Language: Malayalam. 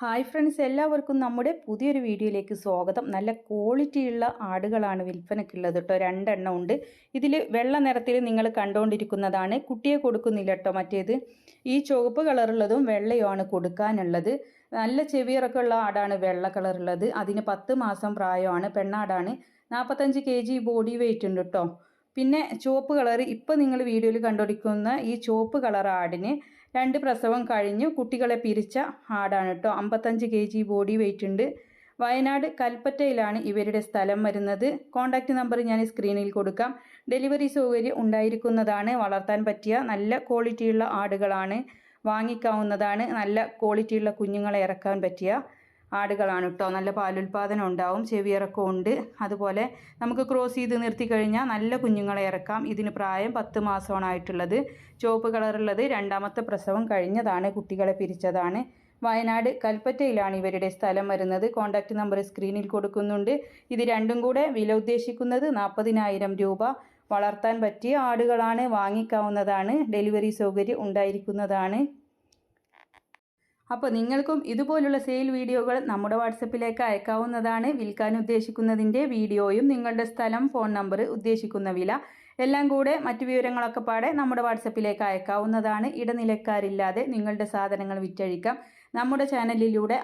ഹായ് ഫ്രണ്ട്സ് എല്ലാവർക്കും നമ്മുടെ പുതിയൊരു വീഡിയോയിലേക്ക് സ്വാഗതം. നല്ല ക്വാളിറ്റിയുള്ള ആടുകളാണ് വിൽപ്പനയ്ക്കുള്ളത് കേട്ടോ. രണ്ടെണ്ണം ഉണ്ട്. ഇതിൽ വെള്ള നിറത്തിൽ നിങ്ങൾ കണ്ടുകൊണ്ടിരിക്കുന്നതാണ് കുട്ടിയെ കൊടുക്കുന്നില്ല കേട്ടോ മറ്റേത്. ഈ ചുവപ്പ് കളറുള്ളതും വെള്ളയുമാണ് കൊടുക്കാനുള്ളത്. നല്ല ചെവിയിറക്കം ഉള്ള ആടാണ് വെള്ള കളറുള്ളത് അതിന് പത്ത് മാസം പ്രായമാണ്. പെണ്ണാടാണ്. നാൽപ്പത്തഞ്ച് കെ ജി ബോഡി വെയിറ്റ് ഉണ്ട് കേട്ടോ. പിന്നെ ചുവപ്പ് കളർ ഇപ്പോൾ നിങ്ങൾ വീഡിയോയിൽ കണ്ടുപിടിക്കുന്ന ഈ ചുവപ്പ് കളർ ആടിന് രണ്ട് പ്രസവം കഴിഞ്ഞു. കുട്ടികളെ പിരിച്ച ആടാണ് കേട്ടോ അമ്പത്തഞ്ച് കെ ജി ബോഡി വെയിറ്റ് ഉണ്ട്. വയനാട് കൽപ്പറ്റയിലാണ് ഇവരുടെ സ്ഥലം വരുന്നത്. കോൺടാക്റ്റ് നമ്പർ ഞാൻ സ്ക്രീനിൽ കൊടുക്കാം. ഡെലിവറി സൗകര്യം ഉണ്ടായിരിക്കുന്നതാണ്. വളർത്താൻ പറ്റിയ നല്ല ക്വാളിറ്റിയുള്ള ആടുകളാണ്. വാങ്ങിക്കാവുന്നതാണ്. നല്ല ക്വാളിറ്റിയുള്ള കുഞ്ഞുങ്ങളെ ഇറക്കാൻ പറ്റിയ ആടുകളാണ് കേട്ടോ നല്ല പാലുൽപാദനം ഉണ്ടാവും ചെവിയിറക്കം ഉണ്ട്. അതുപോലെ നമുക്ക് ക്രോസ് ചെയ്ത് നിർത്തി കഴിഞ്ഞാൽ നല്ല കുഞ്ഞുങ്ങളെ ഇറക്കാം. ഇതിന് പ്രായം പത്ത് മാസമാണ് ആയിട്ടുള്ളത്. ചുവപ്പ് കളറുള്ളത് രണ്ടാമത്തെ പ്രസവം കഴിഞ്ഞതാണ് കുട്ടികളെ പിരിച്ചതാണ്. വയനാട് കൽപ്പറ്റയിലാണ് ഇവരുടെ സ്ഥലം വരുന്നത്. കോൺടാക്റ്റ് നമ്പർ സ്ക്രീനിൽ കൊടുക്കുന്നുണ്ട്. ഇത് രണ്ടും കൂടെ വില ഉദ്ദേശിക്കുന്നത് നാൽപ്പതിനായിരം രൂപ. വളർത്താൻ പറ്റിയ ആടുകളാണ് വാങ്ങിക്കാവുന്നതാണ്. ഡെലിവറി സൗകര്യം ഉണ്ടായിരിക്കുന്നതാണ്. അപ്പോൾ നിങ്ങൾക്കും ഇതുപോലുള്ള സെയിൽ വീഡിയോകൾ നമ്മുടെ വാട്സപ്പിലേക്ക് അയക്കാവുന്നതാണ്. വിൽക്കാൻ ഉദ്ദേശിക്കുന്നതിന്റെ വീഡിയോയും നിങ്ങളുടെ സ്ഥലം ഫോൺ നമ്പർ ഉദ്ദേശിക്കുന്ന വില എല്ലാം കൂടെ മറ്റു വിവരങ്ങളൊക്കെ പാടെ നമ്മുടെ വാട്സപ്പിലേക്ക് അയക്കാവുന്നതാണ്. ഇടനിലക്കാരില്ലാതെ നിങ്ങളുടെ സാധനങ്ങൾ വിറ്റഴിക്കാം. നമ്മുടെ ചാനലിലൂടെ